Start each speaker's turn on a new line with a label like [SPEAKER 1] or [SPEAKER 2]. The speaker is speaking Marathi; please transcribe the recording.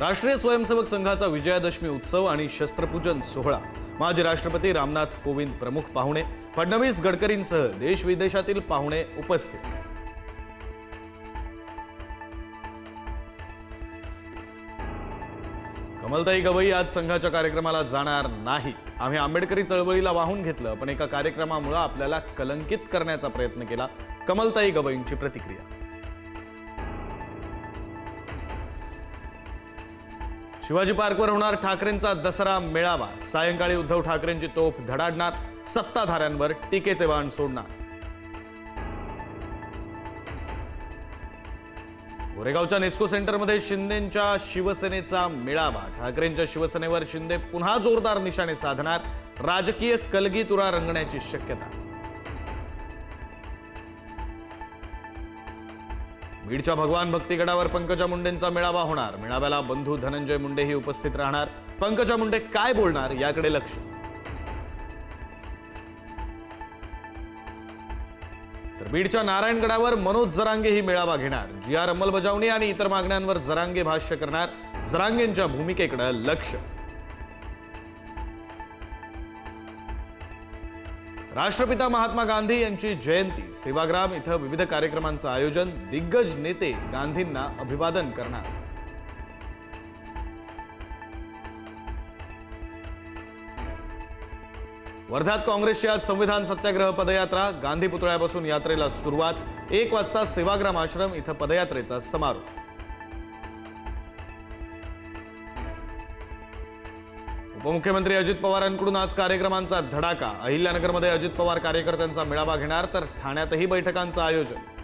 [SPEAKER 1] राष्ट्रीय स्वयंसेवक संघाचा विजयादशमी उत्सव आणि शस्त्रपूजन सोहळा. माजी राष्ट्रपती रामनाथ कोविंद प्रमुख पाहुणे फडणवीस गडकरींसह देश विदेशातील पाहुणे उपस्थित. कमलताई गवई आज संघाच्या कार्यक्रमाला जाणार नाही. आम्ही आंबेडकरी चळवळीला वाहून घेतलं पण एका कार्यक्रमामुळे आपल्याला कलंकित करण्याचा प्रयत्न केला कमलताई गवईंची प्रतिक्रिया. शिवाजी पार्कवर होणार ठाकरेंचा दसरा मेळावा. सायंकाळी उद्धव ठाकरेंची तोफ धडाडणार सत्ताधाऱ्यांवर टीकेचे वाहन सोडणार. गोरेगावच्या नेस्को सेंटरमध्ये शिंदेच्या शिवसेनेचा मेळावा. ठाकरेंच्या शिवसेनेवर शिंदे पुन्हा जोरदार निशाणे साधणार राजकीय कलगीतुरा रंगण्याची शक्यता. बीडच्या भगवान भक्तीगडावर पंकजा मुंडेंचा मेळावा होणार. मेळाव्याला बंधू धनंजय मुंडेही उपस्थित राहणार. पंकजा मुंडे काय बोलणार याकडे लक्ष. तर बीडच्या नारायणगडावर मनोज जरांगे ही मेळावा घेणार. जी आर अंमलबजावणी आणि इतर मागण्यांवर जरांगे भाष्य करणार. जरांगेंच्या भूमिकेकडे लक्ष. राष्ट्रपिता महात्मा गांधी यांची जयंती सेवाग्राम इथं विविध कार्यक्रमांचं आयोजन दिग्गज नेते गांधींना अभिवादन करणार. वर्ध्यात काँग्रेसची आज संविधान सत्याग्रह पदयात्रा गांधी पुतळ्यापासून यात्रेला सुरुवात एक वाजता सेवाग्राम आश्रम इथं पदयात्रेचा समारोप. उपमुख्यमंत्री अजित पवारांकडून आज कार्यक्रमांचा धडाका. अहिल्यानगरमध्ये अजित पवार कार्यकर्त्यांचा मेळावा घेणार तर ठाण्यातही बैठकांचं आयोजन.